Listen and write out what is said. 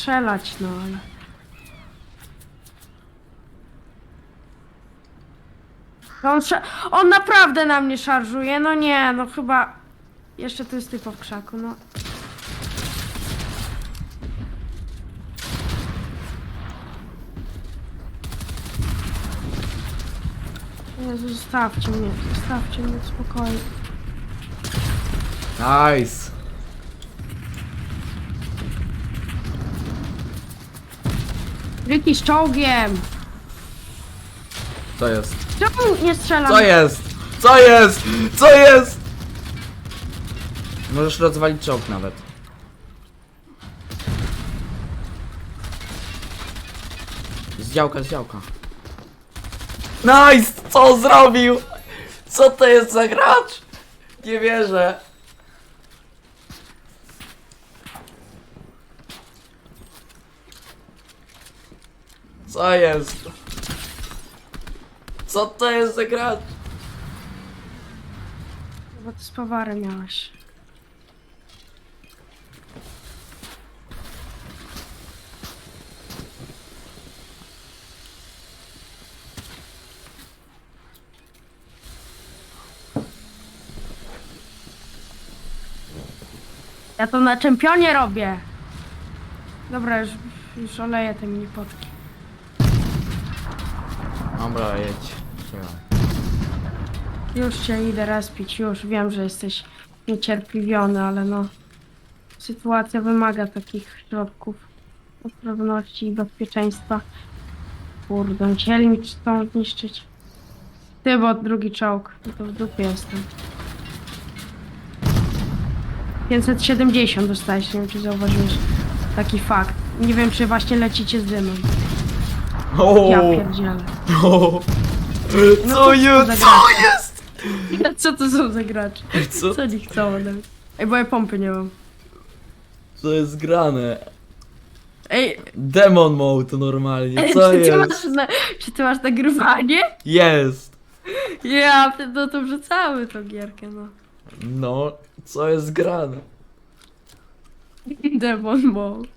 strzelać, no ale... On, on naprawdę na mnie szarżuje, no nie, no chyba... Jeszcze tu jest typo w krzaku, no. Jezu, zostawcie mnie, zostawcie mnie w spokoju. Nice. Ryki z czołgiem! Co jest? Czemu nie strzelam? Co jest? Co jest? Co jest? Możesz rozwalić czołg nawet. Z działka, z działka. Nice! Co on zrobił? Co to jest za gracz? Nie wierzę. Co jest? Co to jest za gracz? Bo ty miałeś. Ja to na czempionie robię. Dobra, już, już oleję te mini potki. Dobra, jedź. Już cię idę respić, już wiem, że jesteś niecierpliwiony, ale no sytuacja wymaga takich środków ostrożności i bezpieczeństwa. Kurde, chcieli mi stąd niszczyć. Ty, bo drugi czołg, no to w dupie jestem. 570 dostałeś, nie wiem czy zauważyłeś taki fakt. Nie wiem czy właśnie lecicie z dymem. O, Ja pierdzielę. o. No Co to jest? Co jest? Co to są za gracze? Co, Co oni chcą ode mnie? Ej, bo ja pompy nie mam. co jest grane? Ej, Demon mode normalnie, co czy, ty masz jest? na, czy ty masz nagrywanie? Jest. Ja, no to wrzucamy tą gierkę, no. No, co jest grane? Demon mode.